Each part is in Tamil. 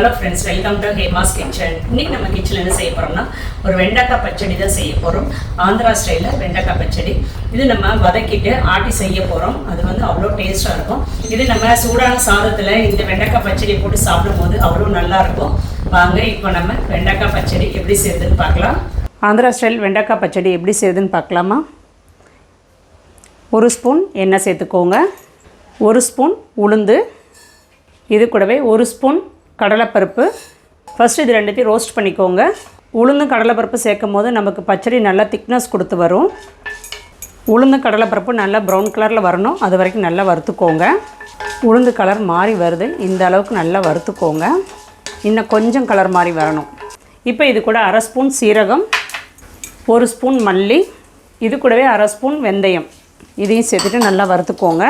Hello friends welcome to Hema's kitchen இன்னைக்கு நம்ம கிச்சனில் என்ன செய்ய போகிறோம்னா ஒரு வெண்டைக்காய் பச்சடி தான் செய்ய போகிறோம் ஆந்திரா ஸ்டைலில் வெண்டைக்காய் பச்சடி. இது நம்ம வதக்கிட்டு ஆட்டி செய்ய போகிறோம் அது வந்து அவ்வளோ டேஸ்ட்டாக இருக்கும். இது நம்ம சூடான சாதத்தில் இந்த வெண்டைக்காய் பச்சடி போட்டு சாப்பிடும்போது அவ்வளோ நல்லாயிருக்கும் வாங்க இப்போ நம்ம வெண்டைக்காய் பச்சடி எப்படி செய்யுதுன்னு பார்க்கலாம். ஆந்திரா ஸ்டைல் வெண்டைக்காய் பச்சடி எப்படி செய்யுதுன்னு பார்க்கலாமா? ஒரு ஸ்பூன் எண்ணெய் சேர்த்துக்கோங்க. ஒரு ஸ்பூன் உளுந்து. இது கூடவே ஒரு ஸ்பூன் கடலைப்பருப்பு. ஃபஸ்ட்டு இது ரெண்டுத்தையும் ரோஸ்ட் பண்ணிக்கோங்க. உளுந்து கடலைப்பருப்பு சேர்க்கும் போது நமக்கு பச்சடி நல்லா திக்னஸ் கொடுத்து வரும். உளுந்து கடலைப்பருப்பு நல்லா ப்ரௌன் கலரில் வரணும். அது வரைக்கும் நல்லா வறுத்துக்கோங்க. உளுந்து கலர் மாறி வருது. இந்த அளவுக்கு நல்லா வறுத்துக்கோங்க. இன்னும் கொஞ்சம் கலர் மாறி வரணும். இப்போ இது கூட அரை ஸ்பூன் சீரகம் ஒரு ஸ்பூன் மல்லி இது கூடவே அரை ஸ்பூன் வெந்தயம். இதையும் சேர்த்துட்டு நல்லா வறுத்துக்கோங்க.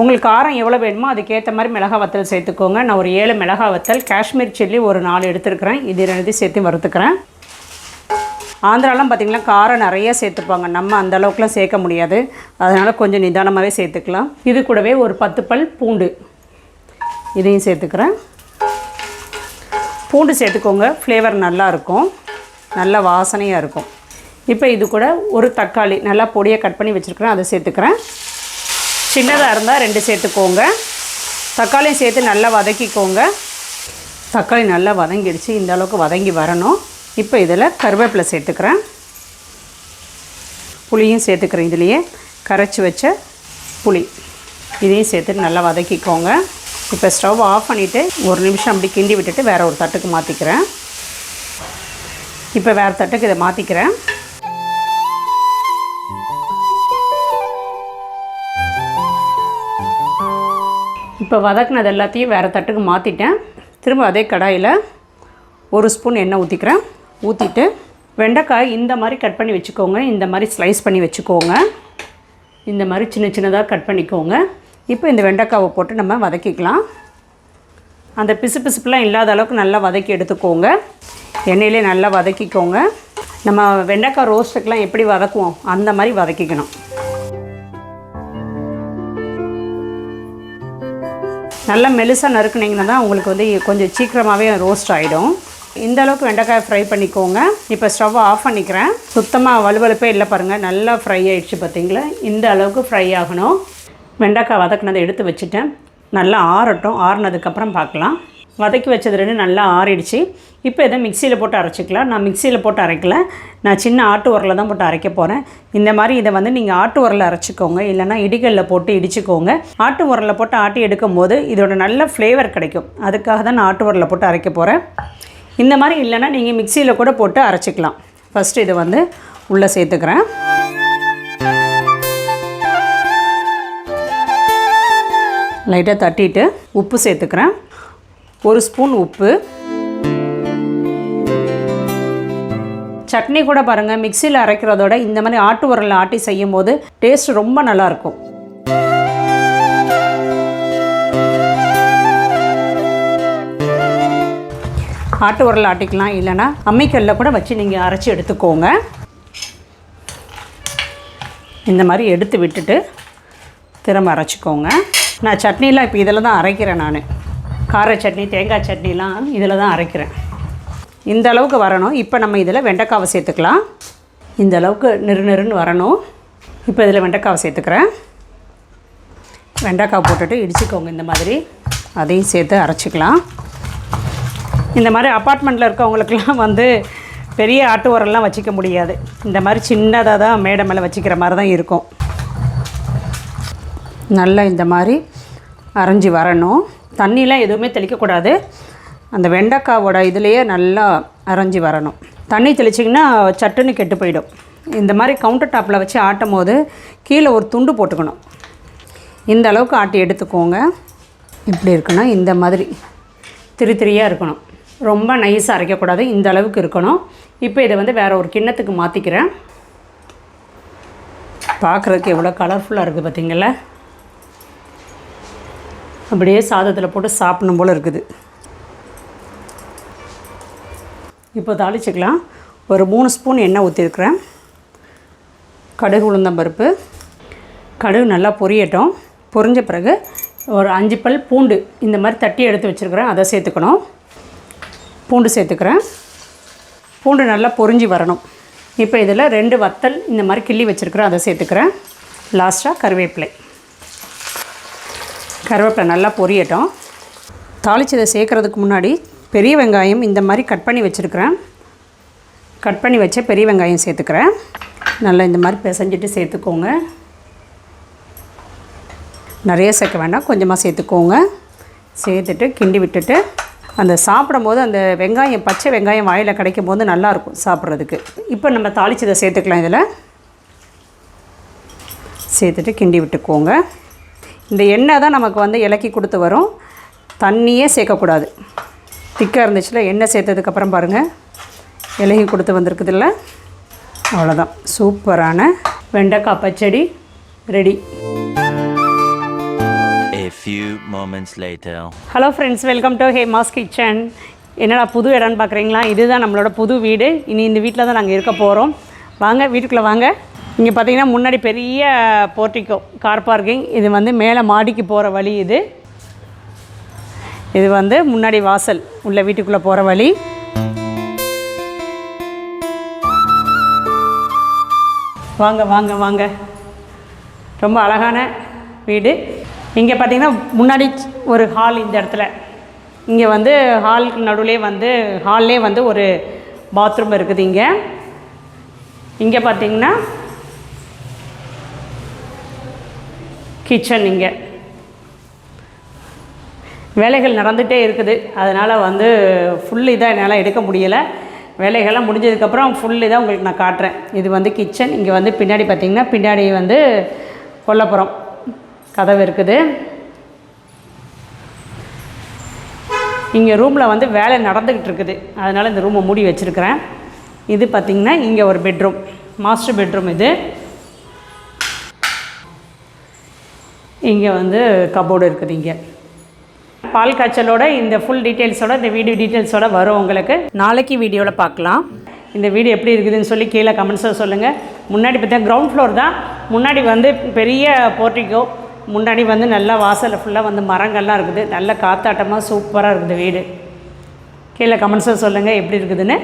உங்களுக்கு காரம் எவ்வளோ வேணுமோ அதுக்கேற்ற மாதிரி மிளகா வத்தல் சேர்த்துக்கோங்க. நான் ஒரு ஏழு மிளகா வத்தல் காஷ்மீர் சில்லி ஒரு நாலு எடுத்துருக்கிறேன். இது ரெண்டு சேர்த்து வறுத்துக்கிறேன். ஆந்திராலாம் பார்த்திங்கன்னா காரம் நிறைய சேர்த்துப்பாங்க. நம்ம அந்த அளவுக்குலாம் சேர்க்க முடியாது. அதனால் கொஞ்சம் நிதானமாகவே சேர்த்துக்கலாம். இது கூடவே ஒரு பத்து பல் பூண்டு. இதையும் சேர்த்துக்கிறேன். பூண்டு சேர்த்துக்கோங்க. ஃப்ளேவர் நல்லாயிருக்கும் நல்ல வாசனையாக இருக்கும். இப்போ இது கூட ஒரு தக்காளி நல்லா பொடியை கட் பண்ணி வச்சுருக்கிறேன். அதை சேர்த்துக்கிறேன். சின்னதாக இருந்தால் ரெண்டு சேர்த்துக்கோங்க. தக்காளியும் சேர்த்து நல்லா வதக்கிக்கோங்க. தக்காளி நல்லா வதங்கிடுச்சு இந்த அளவுக்கு வதங்கி வரணும். இப்போ இதில் கருவேப்பிலை சேர்த்துக்கிறேன். புளியும் சேர்த்துக்கிறேன் இதுலேயே. கரைச்சி வச்ச புளி. இதையும் சேர்த்து நல்லா வதக்கிக்கோங்க. இப்போ ஸ்டவ் ஆஃப் பண்ணிவிட்டு ஒரு நிமிஷம் அப்படி கிண்டி விட்டுட்டு வேறு ஒரு தட்டுக்கு மாற்றிக்கிறேன் இப்போ வேறு தட்டுக்கு இதை மாற்றிக்கிறேன் இப்போ வதக்குனது எல்லாத்தையும் வேறு தட்டுக்கு மாற்றிட்டேன் திரும்ப அதே கடாயில் ஒரு ஸ்பூன் எண்ணெய் ஊற்றிக்கிறேன் ஊற்றிட்டு வெண்டைக்காய் இந்த மாதிரி கட் பண்ணி வச்சுக்கோங்க. இந்த மாதிரி ஸ்லைஸ் பண்ணி வச்சுக்கோங்க. இந்த மாதிரி சின்ன சின்னதாக கட் பண்ணிக்கோங்க. இப்போ இந்த வெண்டைக்காவை போட்டு நம்ம வதக்கிக்கலாம். அந்த பிசு பிசுப்புலாம் இல்லாத அளவுக்கு நல்லா வதக்கி எடுத்துக்கோங்க. எண்ணெயிலே நல்லா வதக்கிக்கோங்க. நம்ம வெண்டைக்காய் ரோஸ்ட்டுக்கெலாம் எப்படி வதக்குவோம்? அந்த மாதிரி வதக்கிக்கணும். நல்லா மெலுசாக நறுக்குனீங்கன்னா தான் உங்களுக்கு வந்து கொஞ்சம் சீக்கிரமாகவே ரோஸ்ட் ஆகிடும் இந்த அளவுக்கு வெண்டைக்காய் ஃப்ரை பண்ணிக்கோங்க. இப்போ ஸ்டவ் ஆஃப் பண்ணிக்கிறேன். சுத்தமாக வலுவலுப்பே இல்லை பாருங்கள் நல்லா ஃப்ரை ஆகிடுச்சு பார்த்தீங்களா இந்த அளவுக்கு ஃப்ரை ஆகணும். வெண்டைக்காய் வதக்குனதை எடுத்து வச்சுட்டேன். நல்லா ஆறட்டும். ஆறுனதுக்கப்புறம் பார்க்கலாம். வதக்கி வச்சது ரெண்டு நல்லா ஆறிடுச்சு. இப்போ இதை மிக்சியில் போட்டு அரைச்சிக்கலாம். நான் மிக்சியில் போட்டு அரைக்கல. நான் சின்ன ஆட்டு உரலில் தான் போட்டு அரைக்க போகிறேன் இந்த மாதிரி இதை வந்து நீங்கள் ஆட்டு உரலில் அரைச்சிக்கோங்க. இல்லைனா இடிகளில் போட்டு இடிச்சுக்கோங்க. ஆட்டு உரலில் போட்டு ஆட்டி எடுக்கும் போது இதோட நல்ல ஃப்ளேவர் கிடைக்கும். அதுக்காக தான் நான் ஆட்டு உரலில் போட்டு அரைக்க போகிறேன் இந்த மாதிரி இல்லைன்னா நீங்கள் மிக்சியில் கூட போட்டு அரைச்சிக்கலாம். ஃபஸ்ட்டு இதை வந்து உள்ளே சேர்த்துக்கிறேன். லைட்டாக தட்டிட்டு உப்பு சேர்த்துக்கிறேன். ஒரு ஸ்பூன் உப்பு. சட்னி கூட பாருங்கள் மிக்சியில் அரைக்கிறதோட இந்த மாதிரி ஆட்டு உரலில் ஆட்டி செய்யும் போது டேஸ்ட் ரொம்ப நல்லாயிருக்கும் ஆட்டு உரல் ஆட்டிக்கலாம் இல்லைன்னா அம்மிக்கல்ல கூட வச்சு நீங்கள் அரைச்சி எடுத்துக்கோங்க. இந்த மாதிரி எடுத்து விட்டுட்டு திரும்ப அரைச்சிக்கோங்க. நான் சட்னிலாம் இப்போ இதில் தான் அரைக்கிறேன் நான். கார சட்னி தேங்காய் சட்னிலாம் இதில் தான் அரைக்கிறேன். இந்த அளவுக்கு வரணும். இப்போ நம்ம இதில் வெண்டைக்காவை சேர்த்துக்கலாம். இந்த அளவுக்கு நெரு நெருன்னு வரணும். இப்போ இதில் வெண்டைக்காவை சேர்த்துக்கிறேன். வெண்டைக்காய் போட்டுட்டு இடிச்சுக்கோங்க இந்த மாதிரி. அதையும் சேர்த்து அரைச்சிக்கலாம். இந்த மாதிரி அப்பார்ட்மெண்ட்டில் இருக்கவங்களுக்கெல்லாம் வந்து பெரிய ஆட்டு உரம்லாம் வச்சுக்க முடியாது. இந்த மாதிரி சின்னதாக தான் மேடை மேலே வச்சுக்கிற மாதிரி தான் இருக்கும். நல்லா இந்த மாதிரி அரைஞ்சி வரணும். தண்ணிலாம் எதுவுமே தெளிக்கக்கூடாது. அந்த வெண்டைக்காவோட இதுலேயே நல்லா அரைஞ்சி வரணும். தண்ணி தெளிச்சிங்கன்னா சட்டுன்னு கெட்டு போயிடும். இந்த மாதிரி கவுண்டர் டாப்பில் வச்சு ஆட்டும் போது கீழே ஒரு துண்டு போட்டுக்கணும். இந்த அளவுக்கு ஆட்டி எடுத்துக்கோங்க. இப்படி இருக்குன்னா இந்த மாதிரி திரி திரியாக இருக்கணும். ரொம்ப நைஸாக அரைக்கக்கூடாது. இந்த அளவுக்கு இருக்கணும். இப்போ இதை வந்து வேறு ஒரு கிண்ணத்துக்கு மாற்றிக்கிறேன் பார்க்குறதுக்கு எவ்வளோ கலர்ஃபுல்லாக இருக்குது பார்த்தீங்களா அப்படியே சாதத்தில் போட்டு சாப்பிடணும் போல் இருக்குது. இப்போ தாளிச்சிக்கலாம். ஒரு மூணு ஸ்பூன் எண்ணெய் ஊற்றிருக்கிறேன் கடுகு உளுந்தம்பருப்பு கடுகு நல்லா பொரியட்டும். பொரிஞ்ச பிறகு ஒரு அஞ்சு பல் பூண்டு இந்த மாதிரி தட்டி எடுத்து வச்சுருக்கிறேன். அதை சேர்த்துக்கணும். பூண்டு சேர்த்துக்கிறேன். பூண்டு நல்லா பொரிஞ்சு வரணும். இப்போ இதில் ரெண்டு வத்தல் இந்த மாதிரி கிள்ளி வச்சுருக்கிறேன். அதை சேர்த்துக்கிறேன். லாஸ்ட்டாக கருவேப்பிலை. கருவேப்பிலை நல்லா பொரியட்டும். தாளிச்சதை சேர்க்குறதுக்கு முன்னாடி பெரிய வெங்காயம் இந்த மாதிரி கட் பண்ணி வச்சுருக்கிறேன். கட் பண்ணி வச்ச பெரிய வெங்காயம் சேர்த்துக்கிறேன். நல்லா இந்த மாதிரி பிசைஞ்சிட்டு சேர்த்துக்கோங்க. நிறைய சேர்க்க வேண்டாம் கொஞ்சமாக சேர்த்துக்கோங்க. சேர்த்துட்டு கிண்டி விட்டுட்டு அந்த சாப்பிடும்போது அந்த வெங்காயம் பச்சை வெங்காயம் வாயில் கிடைக்கும் போது நல்லாயிருக்கும் சாப்பிட்றதுக்கு. இப்போ நம்ம தாளிச்சதை சேர்த்துக்கலாம் இதில். சேர்த்துட்டு கிண்டி விட்டுக்கோங்க. இந்த எண்ணெய் தான் நமக்கு வந்து இலக்கி கொடுத்து வரும். தண்ணியே சேர்க்கக்கூடாது. திக்காக இருந்துச்சுல எண்ணெய் சேர்த்ததுக்கப்புறம் பாருங்கள் இலகி கொடுத்து வந்திருக்குதுல்ல. அவ்வளோதான் சூப்பரான வெண்டைக்காய் பச்சடி ready. A few moments later. Hello friends welcome to Hema's kitchen என்னடா புது இடம்னு பார்க்குறீங்களா இதுதான் நம்மளோட புது வீடு. இனி இந்த வீட்டில் தான் நாங்கள் இருக்க போகிறோம் வாங்க வீட்டுக்குள்ளே வாங்க. இங்கே பார்த்தீங்கன்னா முன்னாடி பெரிய போர்ட்டிக்கோ கார் பார்க்கிங் இது வந்து மேலே மாடிக்கு போகிற வழி இது. இது வந்து முன்னாடி வாசல் உள்ள வீட்டுக்குள்ளே போகிற வழி. வாங்க வாங்க வாங்க. ரொம்ப அழகான வீடு. இங்கே பார்த்தீங்கன்னா முன்னாடி ஒரு ஹால் இந்த இடத்துல. இங்கே வந்து ஹாலுக்கு நடுவுலே வந்து ஹால்லே வந்து ஒரு பாத்ரூம் இருக்குது இங்கே. இங்கே பார்த்தீங்கன்னா கிச்சன் இங்கே. வேலைகள் நடந்துகிட்டே இருக்குது. அதனால் வந்து ஃபுல் இதாக என்னால் எடுக்க முடியலை. வேலைகள்லாம் முடிஞ்சதுக்கப்புறம் ஃபுல் இதாக உங்களுக்கு நான் காட்டுறேன். இது வந்து கிச்சன் இங்கே வந்து பின்னாடி பார்த்திங்கன்னா பின்னாடி வந்து கொல்லப்புறம் கதவு இருக்குது. இங்கே ரூமில் வந்து வேலை நடந்துக்கிட்டு இருக்குது. அதனால் இந்த ரூமை மூடி வச்சுருக்கிறேன். இது பார்த்திங்கன்னா இங்கே ஒரு பெட்ரூம் மாஸ்டர் பெட்ரூம் இது. இங்கே வந்து கபோர்டு இருக்குது இங்கே பால் காய்ச்சலோட இந்த ஃபுல் டீட்டெயில்ஸோட இந்த வீடியோ டீட்டெயில்ஸோட வரும் உங்களுக்கு. நாளைக்கு வீடியோவில் பார்க்கலாம். இந்த வீடு எப்படி இருக்குதுன்னு சொல்லி கீழே கமெண்ட்ஸில் சொல்லுங்கள் முன்னாடி பார்த்தா கிரவுண்ட் ஃப்ளோர் தான். முன்னாடி வந்து பெரிய போர்ட்டிக்கோ முன்னாடி வந்து நல்லா வாசலில் ஃபுல்லாக வந்து மரங்கள்லாம் இருக்குது. நல்ல காத்தாட்டமாக சூப்பராக இருக்குது வீடு. கீழே கமெண்ட்ஸில் சொல்லுங்கள் எப்படி இருக்குதுன்னு.